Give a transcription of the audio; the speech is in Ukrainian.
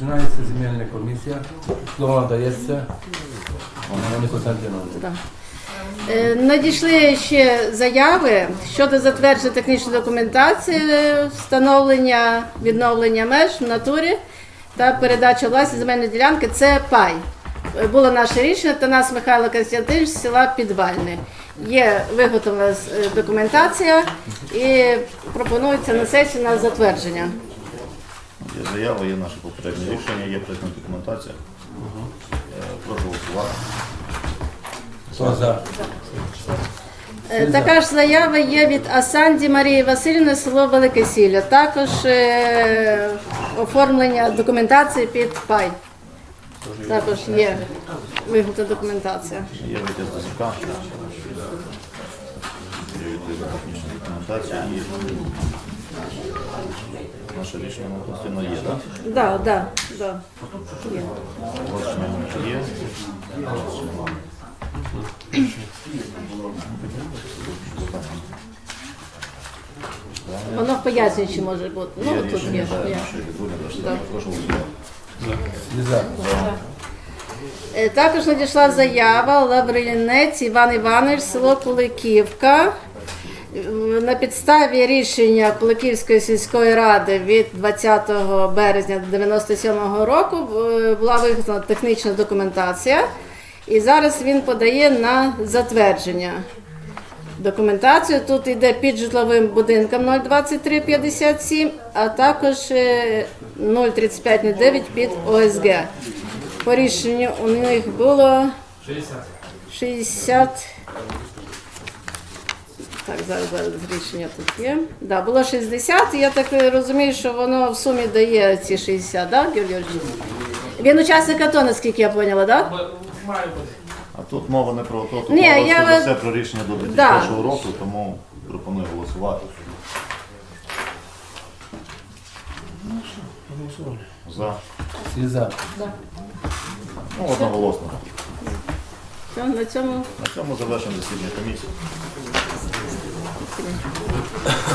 Починається земельна комісія. Слово надається Антоні Костянтиновичу. Е, Надійшли ще заяви щодо затвердження технічної документації, встановлення відновлення меж в натурі та передача власні земельної ділянки. Це пай. Е, Було наше рішення Танас Михайло Константинович з села Підвальне. Є виготовлена е, документація і пропонується на сесію на затвердження. Є заява, є наше попереднє рішення, є проєктна документація. Е, Прошу голосувати. Хто за? Е, Така ж заява є від Асанді Марії Васильівни, село Велике Сілля. Також е, оформлення документації під пай. Також є виготовлена документація. Є витяг з ДЗК. Є відповідна технічна документація і наше рішення на постійно є, так? Да, да, да. Є. Оголошення є. Воно в пояснюючі може бути. Ну, Є тут рішення є. є. нашої. Прошу голосувати. Е, Також надійшла заява Лавринець Іван Іванович, село Куликівка. Е, На підставі рішення Куликівської сільської ради від 20 березня 97 року е, була виготовлена технічна документація, і зараз він подає на затвердження. Документацію тут йде під житловим будинком 02357, а також е, 03509 під ОСГ. По рішенню у них було 60. Так, зараз, зараз рішення тут є. Да, було 60, і я так розумію, що воно в сумі дає ці 60, да, Георгій Георгійович? Він учасник АТО, наскільки я поняла, так? Да? А тут мова не про то, тут Ні, мова я все про рішення до Да. 2001 року, тому пропоную голосувати. За. Всі за. Ну, одноголосно. Все, на цьому На цьому завершимо засідання комісії. Thank you.